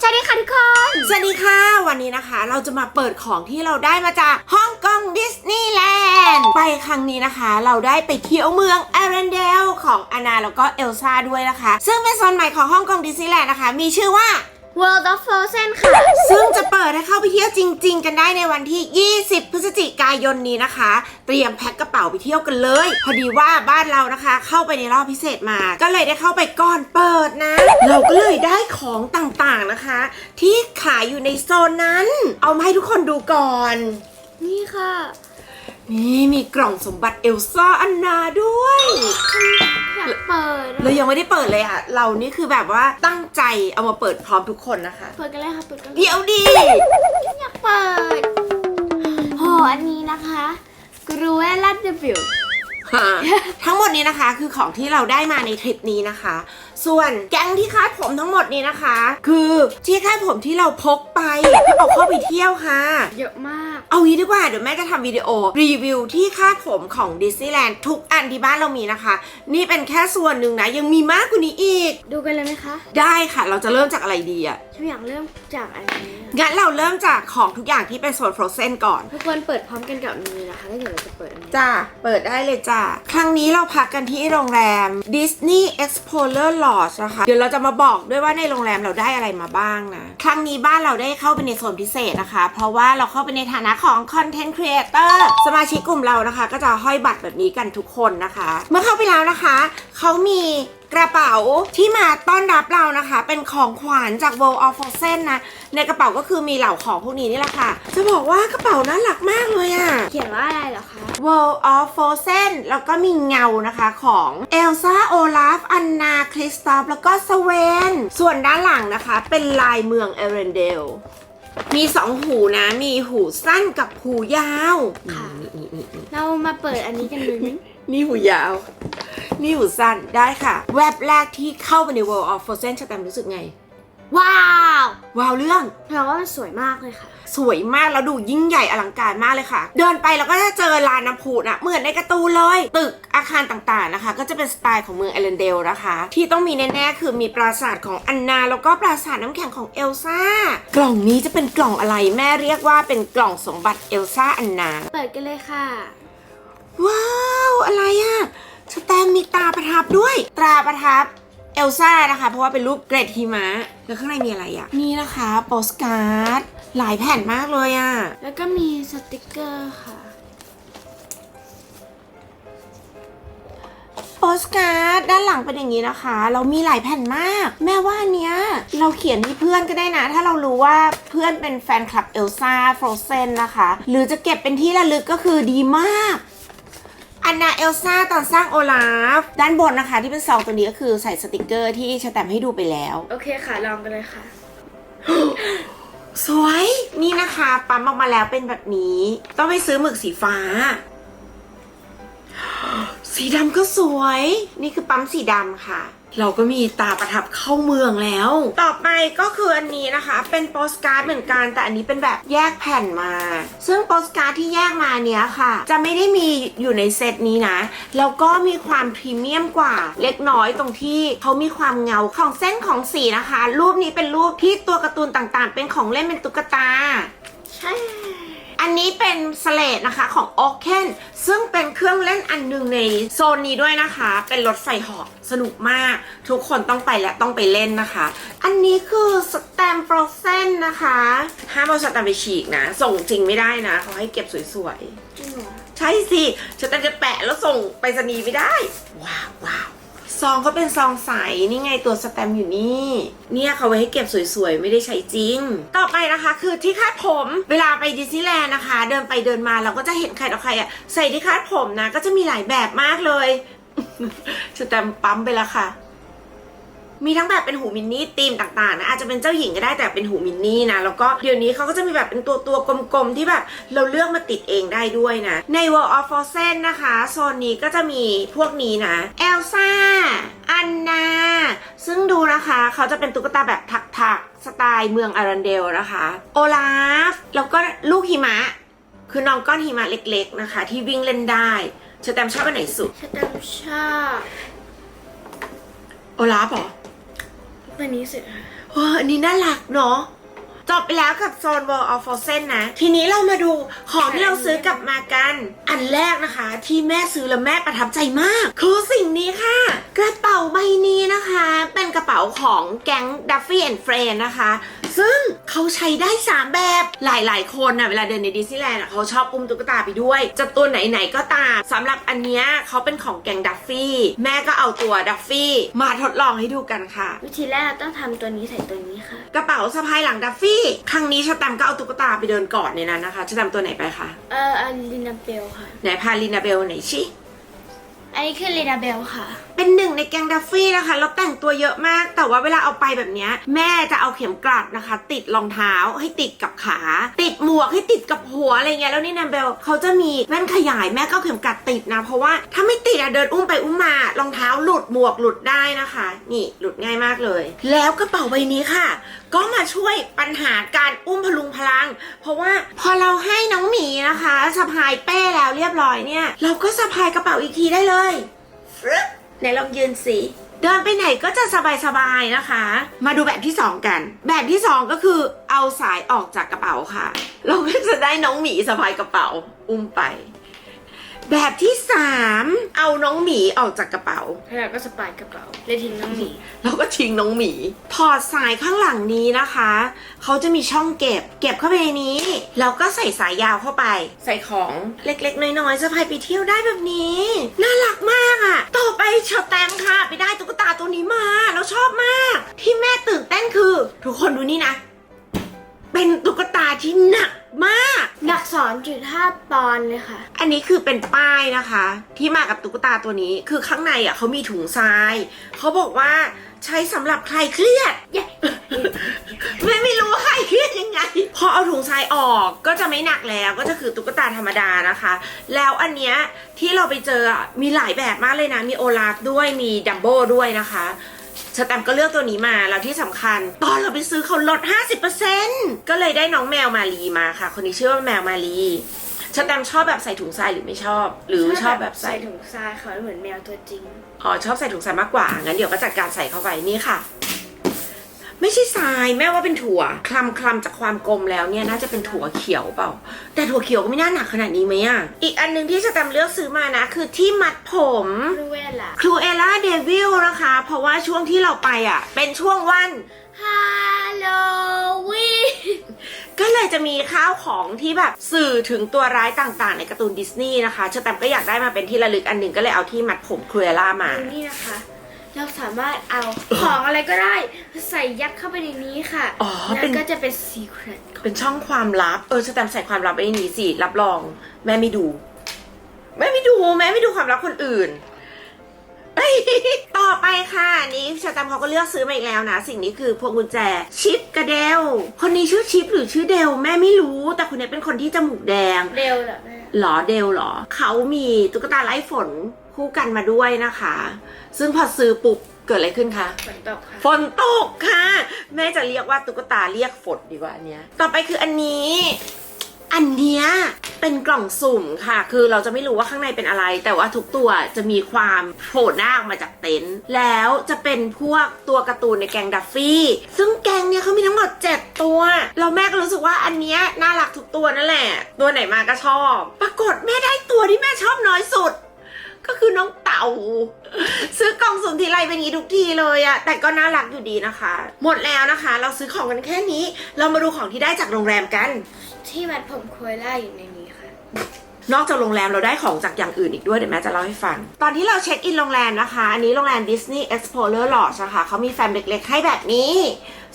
สวัสดีค่ะทุกคน สวัสดีค่ะ วันนี้นะคะ เราจะมาเปิดของที่เราได้มาจากฮ่องกงดิสนีย์แลนด์ไปครั้งนี้นะคะ เราได้ไปเที่ยวเมืองแอรันเดลของอานาแล้วก็เอลซ่าด้วยนะคะ ซึ่งเป็นโซนใหม่ของฮ่องกงดิสนีย์แลนด์นะคะ มีชื่อว่า World of Frozen ค่ะ ซึ่งจะเปิดให้เข้าไปเที่ยวจริง ๆ กันได้ในวันที่ 20 พฤศจิกายนนี้นะคะ เตรียมแพ็คกระเป๋าไปเที่ยวกันเลย พอดีว่าบ้านเรานะคะ เข้าไปในรอบพิเศษมา ก็เลยได้เข้าไปก่อนเปิดนะ เราก็เลยได้ของต่างๆนะคะ ที่ขายอยู่ในโซนนั้น เอามาให้ทุกคนดูก่อน นี่ค่ะ นี่มีกล่องสมบัติเอลซ่าอันนาด้วย อยากเปิดเรายังไม่ได้เปิดเลยอะเรานี่คือแบบว่าตั้งใจเอามาเปิดพร้อมทุกคนนะคะ เปิดกันเลยค่ะเปิดกันเลยเดี๋ยวดี อยากเปิดโหอันนี้นะคะกรูเอลัดเดบิวฮะ ทั้งหมดนี้นะคะคือของที่เราได้มาในทริปนี้นะคะ ส่วนแก๊งที่คาดผมทั้งหมดนี้นะคะ คือที่คาดผมที่เราพกไปเพื่อเอาเข้าไปเที่ยวค่ะ เยอะมาก เอางี้ดีกว่าเดี๋ยวแม่จะทำวิดีโอ รีวิวที่คาดผมของดิสนีย์แลนด์ทุกอันที่บ้านเรามีนะคะ นี่เป็นแค่ส่วนหนึ่งนะ ยังมีมากกว่านี้อีก ดูกันเลยไหมคะ ได้ค่ะเราจะเริ่มจากอะไรดีอะ ฉันอยากเริ่มจากอันนี้ งั้นเราเริ่มจากของทุกอย่างที่เป็นโซนฟรอเซนก่อน ทุกคนเปิดพร้อมกันกับอันนี้นะคะแล้วเดี๋ยวเราจะเปิดอันนี้จ้าเปิดได้เลยจ้าครั้งนี้เราพักกันที่โรงแรม Disney Explorer Lodge นะคะ เดี๋ยวเราจะมาบอกด้วยว่าในโรงแรมเราได้อะไรมาบ้างนะ ครั้งนี้บ้านเราได้เข้าไปในโซนพิเศษนะคะ เพราะว่าเราเข้าไปในฐานะของ Content Creator สมาชิกกลุ่มเรานะคะ ก็จะห้อยบัตรแบบนี้กันทุกคนนะคะ เมื่อเข้าไปแล้วนะคะ เขามีกระเป๋าที่มาต้อนรับเรานะคะ เป็นของขวัญจาก World of Frozen นะ ในกระเป๋าก็คือมีเหล่าของพวกนี้นี่แหละค่ะ จะบอกว่ากระเป๋าน่ารักมากเลยอะเขียนว่าอะไรเหรอคะ World of Frozen แล้วก็มีเงานะคะของเอลซ่าโอลาฟอันนาคริสตอฟแล้วก็สเวน ส่วนด้านหลังนะคะ เป็นลายเมืองเอเรนเดลมีสองหูนะ มีหูสั้นกับหูยาว ค่ะนี่นี่นี่เรามาเปิดอันนี้กันเลยไหมนี่หูยาว นี่หูสั้นได้ค่ะ แวบแรกที่เข้าไปใน World of Frozen ชะแตมรู้สึกไง ว้าว ว้าวเรื่องเราว่ามันสวยมากเลยค่ะ สวยมากแล้วดูยิ่งใหญ่อลังการมากเลยค่ะ เดินไปแล้วก็จะเจอลานน้ำพุนะเหมือนในการ์ตูนเลย ตึกอาคารต่างๆนะคะ ก็จะเป็นสไตล์ของเมืองเอเลนเดลนะคะ ที่ต้องมีแน่ๆคือมีปราสาทของอันนา แล้วก็ปราสาทน้ำแข็งของเอลซ่ากล่องนี้จะเป็นกล่องอะไรแม่เรียกว่าเป็นกล่องสมบัติเอลซ่าอันนา เปิดกันเลยค่ะ ว้าว อะไรอะ สแตมมีตราประทับด้วย ตราประทับเอลซ่านะคะ เพราะว่าเป็นรูปเกรดหิมะ แล้วข้างในมีอะไรอะนี่นะคะโปสการ์ด หลายแผ่นมากเลยอะแล้วก็มีสติกเกอร์ค่ะโปสการ์ดด้านหลังเป็นอย่างนี้นะคะ เรามีหลายแผ่นมาก แม่ว่าอันเนี้ยเราเขียนให้เพื่อนก็ได้นะ ถ้าเรารู้ว่าเพื่อนเป็นแฟนคลับเอลซ่าฟรอเซนนะคะ หรือจะเก็บเป็นที่ระลึกก็คือดีมาก อันนาเอลซ่าตอนสร้างโอลาฟ ด้านบนนะคะ ที่เป็นซองตัวนี้ก็คือใส่สติกเกอร์ที่ชะแตมให้ดูไปแล้ว โอเคค่ะ ลองกันเลยค่ะ สวย นี่นะคะ ปั๊มออกมาแล้วเป็นแบบนี้ ต้องไปซื้อหมึกสีฟ้า สีดำก็สวย นี่คือปั๊มสีดำค่ะ เราก็มีตาประทับเข้าเมืองแล้ว ต่อไปก็คืออันนี้นะคะ เป็นโปสการ์ดเหมือนกัน แต่อันนี้เป็นแบบแยกแผ่นมา ซึ่งโปสการ์ดที่แยกมาเนี้ยค่ะ จะไม่ได้มีอยู่ในเซตนี้นะ แล้วก็มีความพรีเมียมกว่า เล็กน้อยตรงที่เขามีความเงาของเส้นของสีนะคะ รูปนี้เป็นรูปที่ตัวการ์ตูนต่างๆ เป็นของเล่นเป็นตุ๊กตา ใช่ อันนี้เป็นสเลดนะคะของโอเ n นซึ่งเป็นเครื่องเล่นอันหนึ่งในโซนนี้ด้วยนะคะ เป็นรถไฟเหาะสนุกมาก ทุกคนต้องไปและต้องไปเล่นนะคะ อันนี้คือสแตมป์โปรเซนนะคะห้ามเอาสแตมป์ไปฉีกนะ ส่งจริงไม่ได้นะ เขาให้เก็บสวยจริงเหรอๆใช่สิสแตมป์จะแปะแล้วส่งไปรษณีย์ไม่ได้ ว้าวว้าว ซองก็เป็นซองใส นี่ไงตัวสแตมป์อยู่นี่ เนี่ยเขาไว้ให้เก็บสวยๆ ไม่ได้ใช้จริง ต่อไปนะคะคือที่คาดผม เวลาไปดิสนีย์แลนด์นะคะ เดินไปเดินมาเราก็จะเห็นใครต่อใครอะใส่ที่คาดผมนะ ก็จะมีหลายแบบมากเลยสแตมป์ปั๊มไปแล้วค่ะ มีทั้งแบบเป็นหูมินนี่ธีมต่างๆนะอาจจะเป็นเจ้าหญิงก็ได้แต่เป็นหูมินนี่นะแล้วก็เดี๋ยวนี้เขาก็จะมีแบบเป็นตัวตัวๆกลมๆที่แบบเราเลือกมาติดเองได้ด้วยนะใน World of Frozen นะคะโซนนี้ก็จะมีพวกนี้นะเอลซ่าอันนาซึ่งดูนะคะเขาจะเป็นตุ๊กตาแบบถักๆสไตล์เมืองอารันเดลนะคะโอลาฟแล้วก็ลูกหิมะ คือน้องก้อนหิมะเล็ก ๆนะคะ ที่วิ่งเล่นได้เชอแตมชอบอันไหนสุดฉันจำชอบโอลาฟเหรอใน ตัวนี้เสร็จค่ะเอออันนี้น่ารักเนาะจบไปแล้วกับโซน World of Frozen นะ ทีนี้เรามาดูของที่เราซื้อกลับมากัน อันแรกนะคะ ที่แม่ซื้อแล้วแม่ประทับใจมาก คือสิ่งนี้ค่ะ กระเป๋าใบนี้นะคะ เป็นกระเป๋าของแก๊ง Duffy and Friends นะคะ ซึ่งเขาใช้ได้ 3 แบบหลาย ๆ คนนะเวลาเดินในดิสนีย์แลนด์อะเขาชอบอุ้มตุ๊กตาไปด้วย จะตัวไหน ๆ ก็ตามสำหรับอันเนี้ยเขาเป็นของแก๊งดัฟฟี่แม่ก็เอาตัวดัฟฟี่มาทดลองให้ดูกันค่ะ วิธีแรกเราต้องทำตัวนี้ใส่ตัวนี้ค่ะ กระเป๋าสะพายหลังดัฟฟี่ครั้งนี้ชาแตมก็เอาตุ๊กตาไปเดินก่อนในนั้นนะคะชาแตมตัวไหนไปคะเอออันลินาเบลค่ะ ไหนพาลินาเบลไหนชิ อันนี้คือลินาเบลค่ะ เป็นหนึ่งในแกงดัฟฟี่นะคะแล้วแต่งตัวเยอะมาก แต่ว่าเวลาเอาไปแบบนี้ แม่จะเอาเข็มกลัดนะคะ ติดรองเท้าให้ติดกับขา ติดหมวกให้ติดกับหัวอะไรเงี้ย แล้วนี่นาเบลเขาจะมีแว่นขยายแม่ก็เอาเข็มกลัดติดนะ เพราะว่าถ้าไม่ติดอะเดินอุ้มไปอุ้มมารองเท้าหลุดหมวกหลุดได้นะคะ นี่หลุดง่ายมากเลย แล้วกระเป๋าใบนี้ค่ะ ก็มาช่วยปัญหาการอุ้มพลุงพลัง เพราะว่าพอเราให้น้องหมีนะคะสะพายเป้แล้วเรียบร้อยเนี่ย เราก็สะพายกระเป๋าอีกทีได้เลยไหนลองยืนสิเดินไปไหนก็จะสบายๆนะคะ มาดูแบบที่ 2 กัน แบบที่ 2 ก็คือเอาสายออกจากกระเป๋าค่ะ เราก็จะได้น้องหมีสะพายกระเป๋าอุ้มไป แบบที่3เอาน้องหมีออกจากกระเป๋า แล้วเราก็สปายกระเป๋าเลยทิ้งน้องหมี แล้วก็ทิ้งน้องหมี ถอดสายข้างหลังนี้นะคะ เขาจะมีช่องเก็บ เก็บเข้าไปในนี้ แล้วก็ใส่สายยาวเข้าไป ใส่ของเล็กๆ น้อยๆสะพายไปเที่ยวได้แบบนี้ น่ารักมากอะ่ะ ต่อไปเชอแตมค่ะ ไปได้ตุ๊กตาตัวนี้มาแล้วชอบมาก ที่แม่ตื่นเต้นคือ ทุกคนดูนี่นะ เป็นตุ๊กตาที่หนักมากหนัก สอนจุดห้าปอนด์เลยค่ะ อันนี้คือเป็นป้ายนะคะ ที่มากับตุ๊กตาตัวนี้ คือข้างในอะเขามีถุงทราย เขาบอกว่าใช้สำหรับใครเครียดเย้แม่ไม่รู้ว่าใครเครียดยังไง พอเอาถุงทรายออกก็จะไม่หนักแล้ว ก็จะคือตุ๊กตาธรรมดานะคะ แล้วอันเนี้ยที่เราไปเจอมีหลายแบบมากเลยนะ มีโอลาฟด้วย มีดัมโบ้ด้วยนะคะ สแตมป์ก็เลือกตัวนี้มา แล้วที่สำคัญ ตอนเราไปซื้อเขาลด 50%ก็เลยได้น้องแมวมาลีมาค่ะ คนนี้ชื่อว่าแมวมาลีสแตมป์ชอบแบบใส่ถุงทรายหรือไม่ชอบ หรือชอบแบบใส่ใส่ถุงทรายเขาเหมือนแมวตัวจริง อ๋อชอบใส่ถุงทรายมากกว่า งั้นเดี๋ยวก็จัดการใส่เข้าไปนี่ค่ะ ไม่ใช่ทรายแม่ว่าเป็นถั่วคลำคลำจากความกลมแล้วเนี่ยน่าจะเป็นถั่วเขียวเปล่า แต่ถั่วเขียวก็ไม่น่าหนักขนาดนี้ไหมอะอีกอันหนึงที่สแตมป์เลือกซื้อมานะ คือที่มัดผมครูเวล่ะครูเอล่าเดวิลนะคะ เพราะว่าช่วงที่เราไปอะ เป็นช่วงวันฮาโลวีนก็เลยจะมีข้าวของที่แบบสื่อถึงตัวร้ายต่างๆ ในการ์ตูนดิสนีย์นะคะเชอแตมก็อยากได้มาเป็นที่ระลึกอันหนึ่งก็เลยเอาที่มัดผมครูเอล่ามาดูนี่นะคะ เราสามารถเอาของอะไรก็ได้ ใส่ยัดเข้าไปในนี้ค่ะอ๋อแล้วเป็น ก็จะเป็นซีเครตเป็นช่องความลับ เออสแตมป์ใส่ความลับไว้ในนี้สิ รับรอง แม่ไม่ดู แม่ไม่ดู แม่ไม่ดูความลับคนอื่นเอ้ยต่อไปค่ะอันนี้สแตมป์เขาก็เลือกซื้อมาอีกแล้วนะ สิ่งนี้คือพวงกุญแจ ชิปกับเดล คนนี้ชื่อชิปหรือชื่อเดล แม่ไม่รู้ แต่คนนี้เป็นคนที่จมูกแดง เร็วเหรอแม่ หรอเดลหรอ เขามีตุ๊กตาไร้ฝน คู่กันมาด้วยนะคะ ซึ่งพอซื้อปุ๊บเกิดอะไรขึ้นคะ ฝนตกค่ะ ฝนตกค่ะ แม่จะเรียกว่าตุ๊กตาเรียกฝนดีกว่าอันเนี้ย ต่อไปคืออันนี้ อันเนี้ยเป็นกล่องสุ่มค่ะ คือเราจะไม่รู้ว่าข้างในเป็นอะไร แต่ว่าทุกตัวจะมีความโผล่หน้าออกมาจากเต็นท์แล้วจะเป็นพวกตัวการ์ตูนในแกงดัฟฟี่ ซึ่งแกงเนี้ยเขามีทั้งหมด 7 ตัว เราแม่ก็รู้สึกว่าอันเนี้ยน่ารักทุกตัวนั่นแหละ ตัวไหนมาก็ชอบ ปรากฏแม่ได้ตัวที่แม่ชอบน้อยสุด ก็คือน้องเต่า ซื้อกล่องสุ่มทีไรเป็นอย่างนี้ทุกทีเลยอะแต่ก็น่ารักอยู่ดีนะคะ หมดแล้วนะคะ เราซื้อของกันแค่นี้ เรามาดูของที่ได้จากโรงแรมกัน ที่มัดผมโคยล่าอยู่ในนี้ค่ะ นอกจากโรงแรมเราได้ของจากอย่างอื่นอีกด้วยเดี๋ยวแม่จะเล่าให้ฟัง ตอนที่เราเช็คอินโรงแรมนะคะ อันนี้โรงแรม Disney Explorer Lodge นะคะเขามีแฟมเล็กๆให้แบบนี้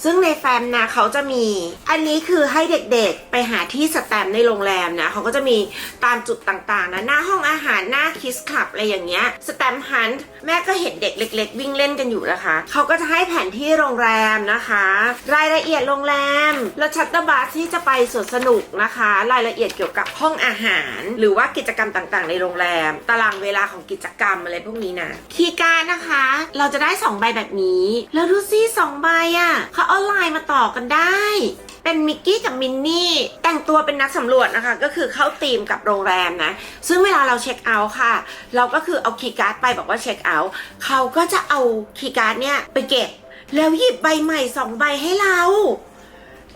ซึ่งในแฟมนะเขาจะมี อันนี้คือให้เด็กๆไปหาที่สแตมป์ในโรงแรมนะเขาก็จะมีตามจุดต่างๆนะหน้าห้องอาหารหน้าคิสคลับอะไรอย่างเงี้ยสแตมป์ฮันต์แม่ก็เห็นเด็กเล็ก ๆ วิ่งเล่นกันอยู่นะคะเขาก็จะให้แผนที่โรงแรมนะคะ รายละเอียดโรงแรมแล้วชัตเตอร์บัสที่จะไปสวนสนุกนะคะ รายละเอียดเกี่ยวกับห้องอาหารหรือว่ากิจกรรมต่างๆ ในโรงแรม ตารางเวลาของกิจกรรมอะไรพวกนี้นะคีย์การดนะคะ เราจะได้ 2 ใบแบบนี้ แล้วดูซิสองใบอะ่ะเขาเอาไลน์มาต่อกันได้เป็นมิกกี้กับมินนี่แต่งตัวเป็นนักสำรวจนะคะ ก็คือเข้าธีมกับโรงแรมนะ ซึ่งเวลาเราเช็คเอาท์ค่ะ เราก็คือเอาคีย์การ์ดไปบอกว่าเช็คเอาท์เขาก็จะเอาคีย์การ์ดเนี่ยไปเก็บ แล้วหยิบใบใหม่สองใบให้เรา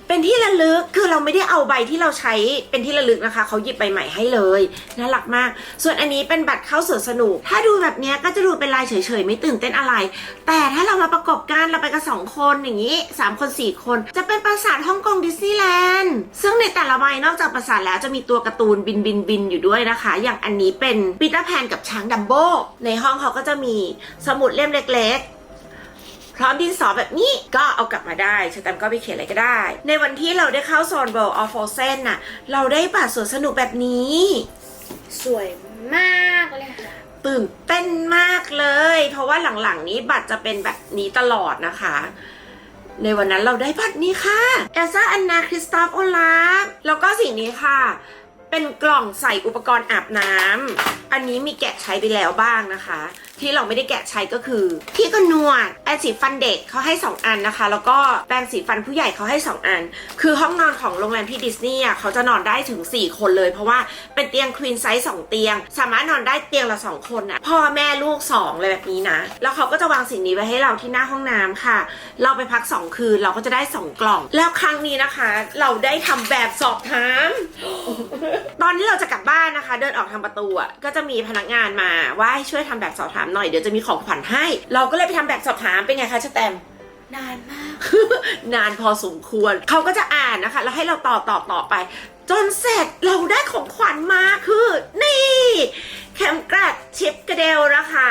เป็นที่ระลึกคือเราไม่ได้เอาใบที่เราใช้เป็นที่ระลึกนะคะเขาหยิบใบใหม่ให้เลยน่ารักมาก ส่วนอันนี้เป็นบัตรเข้าสวนสนุก ถ้าดูแบบนี้ก็จะดูเป็นลายเฉยๆไม่ตื่นเต้นอะไร แต่ถ้าเรามาประกอบกันเราไปกันสองคนอย่างนี้สามคนสี่คน จะเป็นปราสาทฮ่องกงดิสนีย์แลนด์ซึ่งในแต่ละใบนอกจากปราสาทแล้วจะมีตัวการ์ตูนบินบินบินอยู่ด้วยนะคะ อย่างอันนี้เป็นปีเตอร์แพนกับช้างดัมโบในห้องเขาก็จะมีสมุดเล่มเล็ก ๆ พร้อมดินสอแบบนี้ก็เอากลับมาได้ชแตมป์ก็ไปเขียนอะไรก็ได้ ในวันที่เราได้เข้าโซน World of Frozen น่ะ เราได้บัตรสวนสนุกแบบนี้ สวยมากเลยค่ะตื่นเต้นมากเลย เพราะว่าหลังๆนี้บัตรจะเป็นแบบนี้ตลอดนะคะ ในวันนั้นเราได้บัตรนี้ค่ะเอลซ่าอันนาคริสตอฟโอลาฟแล้วก็สิ่งนี้ค่ะ เป็นกล่องใส่อุปกรณ์อาบน้ำอันนี้มีแกะใช้ไปแล้วบ้างนะคะที่เราไม่ได้แกะใช้ก็คือ ที่กันวดแปรงสีฟันเด็กเขาให้ 2 อันนะคะ แล้วก็แปรงสีฟันผู้ใหญ่เขาให้ 2 อัน คือห้องนอนของโรงแรมที่ดิสนีย์อ่เขาจะนอนได้ถึง 4 คนเลย เพราะว่าเป็นเตียงควีนไซส์2เตียง สามารถนอนได้เตียงละ 2 คนอะพ่อแม่ลูก2เลยแบบนี้นะ แล้วเขาก็จะวางสิ่งนี้ไว้ให้เราที่หน้าห้องน้ำค่ะ เราไปพัก 2 คืนเราก็จะได้ 2 กล่อง แล้วครั้งนี้นะคะ เราได้ทำแบบสอบถามตอนที่เราจะกลับบ้านนะคะ เดินออกทางประตูอะก็จะมีพนักงานมาว่าให้ช่วยทำแบบสอบถามหน่อยเดี๋ยวจะมีของขวัญให้ เราก็เลยไปทำแบบสอบถามเป็นไงคะชะแตมนานมาก นานพอสมควร เขาก็จะอ่านนะคะ แล้วให้เราต่อต่อต่อไป จนเสร็จเราได้ของขวัญมาคือ นี่เข็มกลัดชิปกระเดลนะคะ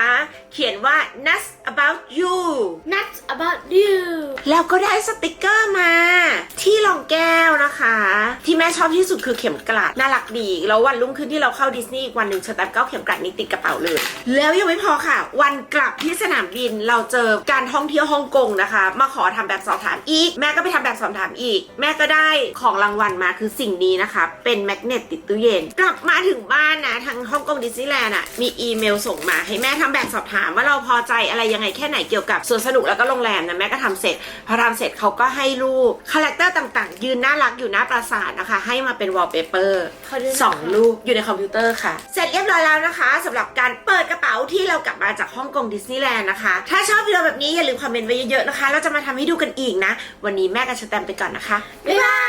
เขียนว่า nuts about you nuts about you แล้วก็ได้สติกเกอร์มา ที่รองแก้วนะคะ ที่แม่ชอบที่สุดคือเข็มกลัดน่ารักดีแล้ววันรุ่งขึ้นที่เราเข้าดิสนีย์อีกวันหนึ่งสแตมป์ก็เอาเข็มกลัดนี้ติดกระเป๋าเลย แล้วยังไม่พอค่ะ วันกลับที่สนามบินเราเจอการท่องเที่ยวฮ่องกงนะคะ มาขอทำแบบสอบถามอีก แม่ก็ไปทำแบบสอบถามอีก แม่ก็ได้ของรางวัลมาคือสิ่งนี้นะคะ เป็นแมกเนตติดตู้เย็น กลับมาถึงบ้านนะทางฮ่องกงดิสนีย์แลนด์อะมีอีเมลส่งมาให้แม่ทำแบบสอบถามว่าเราพอใจอะไรยังไงแค่ไหนเกี่ยวกับสวนสนุกแล้วก็โรงแรมนะแม่ก็ทำเสร็จพอทำเสร็จเขาก็ให้รูปคาแรคเตอร์ต่างๆ ยืนน่ารักอยู่หน้าปราสาทนะคะ ให้มาเป็นวอลเปเปอร์ขอดูหน่อยสองรูปอยู่ในคอมพิวเตอร์ค่ะ เสร็จเรียบร้อยแล้วนะคะสำหรับการเปิดกระเป๋าที่เรากลับมาจากฮ่องกงดิสนีย์แลนด์นะคะ ถ้าชอบวิดีโอแบบนี้อย่าลืมคอมเมนต์ไว้เยอะๆนะคะ เราจะมาทำให้ดูกันอีกนะ วันนี้แม่กับชแตมไปก่อนนะคะบ๊ายบาย